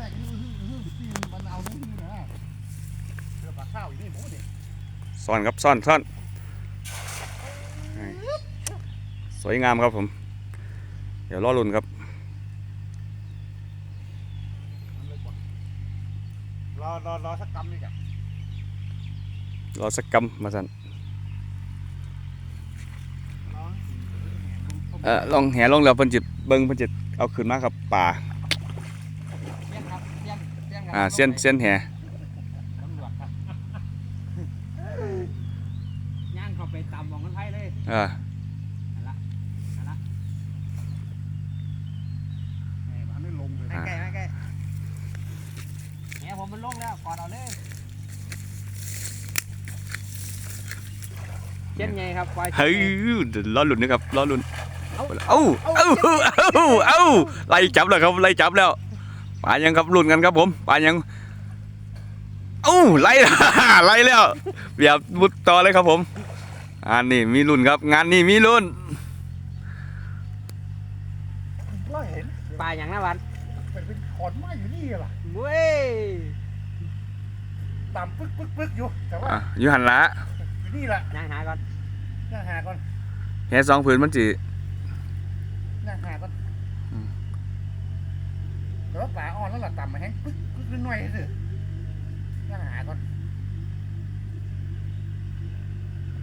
ได้ฮือฮือฮือซีมันเอานี่ฮือนะเรือปลาข้าวอยู่นี่หมูเนี่ยซ่อนครับซ่อนซ่อนสวยงามครับผม เดี๋ยวรอลุ้นครับรอรอรอสักกำนี่จ้ะรอสักกำมาสันรอเออลองแหลงแล้วเพิ่นจิเบิ่งเพิ่นจิเอาขึ้นมาครับป่า อ่าเส้นเส้นแหตำรวจครับย่างเข้าไปตำมองกันไทยเลยเออนั่นละนั่นละแหมมันไม่ลงเลยไม่ใกล้ไม่ใกล้เนี่ยผมมันลงแล้วกอดเอาเลยเช่นไงครับควายเฮ้ยเดี๋ยวรอลุ้นนะครับรอลุ้นเอาเอ้าเอ้าเอ้าเอ้าเอ้าไล่จับแล้วครับไล่จับแล้ว ป่ายังครับลุ้นกันครับผมป่ายังเอ้าไล่ไล่แล้วเบียบมุดต่อเลยครับผมงานนี้มีลุ้นครับ งานนี้มีลุ้นเราเห็นปลาอย่างนะวันเป็นเป็นขอนไม้อยู่นี่ล่ะเว้ยตามปึ๊กปึ๊กปึ๊กอยู่แต่ว่าอะอยู่หันละอยู่นี่แหละย่างหาก่อนนั่งหาก่อนแหสองผืนมันจีนั่งหาก่อนอืม แต่ว่าป่าอ่อนแล้วล่ะต่ำมาแห้งปึ๊กปึ๊กนิดหน่อยสินั่งหาก่อน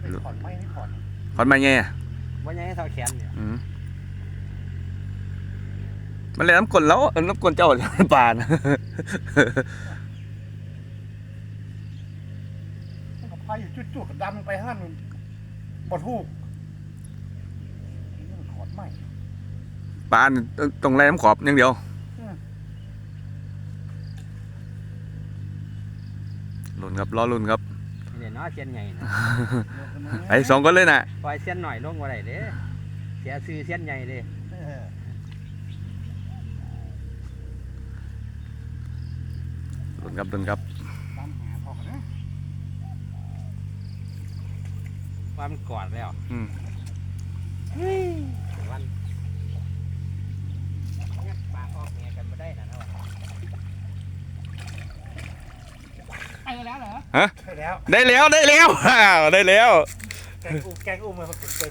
เป็นขอนไม้นี่ขอนขอนไม้ไงอะวันยังให้เท่าแขนเนี่ยอืมมันเลยน้ำกลนแล้วเออน้ำกลนเจ้าป่านะมันก็พายอยู่จุดๆกับดำไปห้านมันบ่ทูกนี่มันขอนไม้ป่านี่ตรงแรน้ำขอบอย่างเดียว อืม ลุ้นครับรอลุ้นครับเนี่ยเนาะเส้นใหญ่นะไอ้สองคนเลยนะปล่อยเส้นหน่อยลงว่าไรเด้เสียซื้อเส้นใหญ่เลยเออลุ้นครับลุ้นครับตามหาพอกันนะว่ามันกอดแล้วอืม วันเนี่ยปลาออกเงี้ยกันไม่ได้นะนะวะไป แล้วเหรอใช่แล้วได้แล้วได้แล้วอ้าวได้แล้ว แกงอุ้มแกงอุ้มมาผมเป็น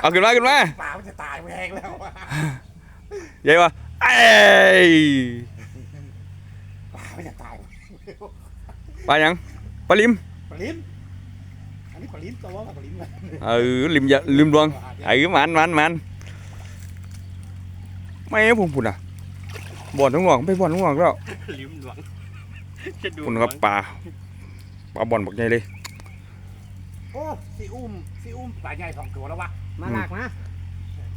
เอาขึ้นมาขึ้นมาป่ามันจะตายแพงแล้วอะใหญ่ปะเอ้ยป่ามันจะตายปลายังปลาลิมปลาลิ้นอันนี้ปลาลิ้นตัวว่าปลาลิ้นเลยเออลิมอย่าลิมดวงไอ้มันมันมันไม่ให้ผมพูดอะบ่อนทั้งหลวงไปบ่อนทั้งหลวงแล้ว ลิ้มหลวง จะดูคุณครับปลาปลาบ่อนบักใหญ่เลย โอ้ซีอุ้มซีอุ้มปลาใหญ่สองตัวแล้ววะมาลากมา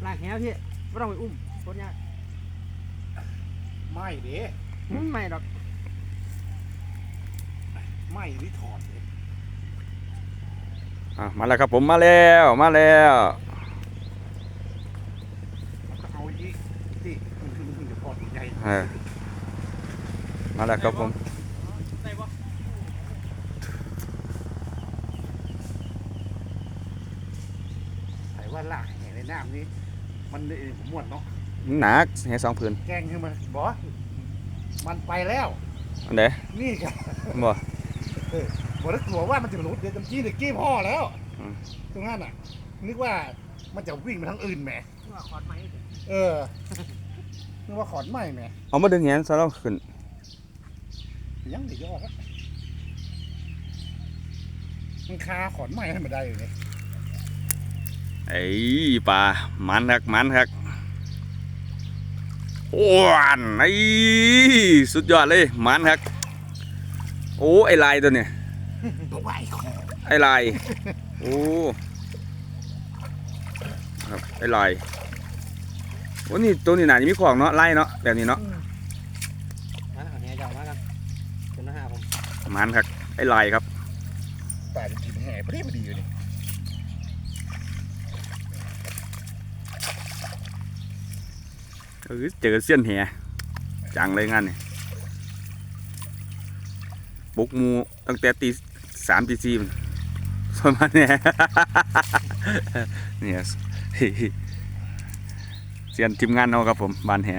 ลากแหวพี่ไม่ต้องไปอุ้มคนยากไม่เด้อืมไม่ดอกไม่ที่ถอดเลยอะมาแล้วครับผมมาแล้วมาแล้วเอาอีกที่มันคือมันคือจะถอดใหญ่เออมาแล้วครับผม ได้ปะ ไอ้ว่า ลากแห่ในน้ำนี่มันเออผมม่วนเนาะหนักให้สองผืนแกงคือมันบอมันไปแล้วอันไหนนี่กันบ่ผมนึกกลัวว่ามันจะหลุดเดี๋ยวจำจี้เดี๋ยวกี้พ่อแล้วอืมตรงนั้นอะ นึกว่ามันจะวิ่งไปทางอื่นแหมว่าขอดไหมเออนึกว่าขอนไหมแหมเอามาดึงแหนซะแล้วขึ้นยังเดี๋ยวยอดอะมันคาขอนไหมให้มันได้อยู่เลย ไอ้ปลามันครับมันครับอ้วนไอ้สุดยอดเลยมันครับโอ้ไอ้ลายตัวเนี่ยไหวคอไอ้ลายโอ้ครับไอ้ลายโอ้นี่ตัวนี้หนาจะมีของเนาะไล่เนาะแบบนี้เนาะมาเอาเนี่ยจะเอามากันจนหน้าผมมันครับไอ้ลายครับแต่จะกินแห่พอดีพอดีอยู่นี่ เออเจอเสี้ยนแหจังเลยงานนี่บุกมูตั้งแต่ตีสามตีสี่มันประมาณเนี้ยเนี่ยเสียนทีมงานเราครับผมบานแห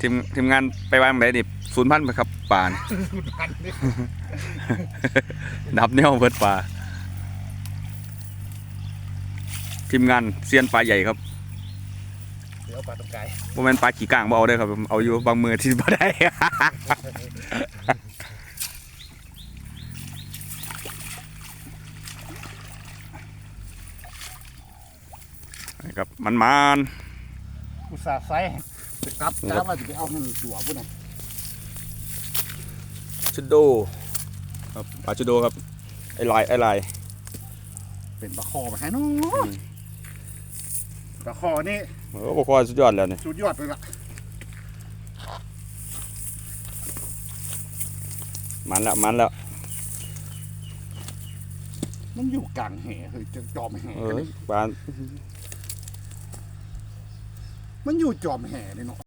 ทีมทีมงานไปวางไหนนี่ศูนย์พันไปครับป่านี่คุณพันนี่ดับแนวเบิดป่าทีมงานเซียนปลาใหญ่ครับ เดี๋ยวปลาตรงไกลบ่แม่นปลาขี่ก้างบ่เอาได้อครับผมเอาอยู่บางมือที่บ่ได้นะครับมันมานอุตส่าห์ไซส์จะกลับกลับว่าจะไปเอาเงินตัวพุ่นน่ะชุดโดครับปลาชุดโดครับไอลายไอลายเป็นปลาคอมาให้น้อม ปลาคอนี่โอ้บ่คอสุดยอดแล้วนี่สุดยอดเลยล่ะมันแล้วมันแล้วมันอยู่กลางแห่เฮ้ยจะจอมแห่เอกันอนี่ปลามันอยู่จอมแห่เลยเนาะ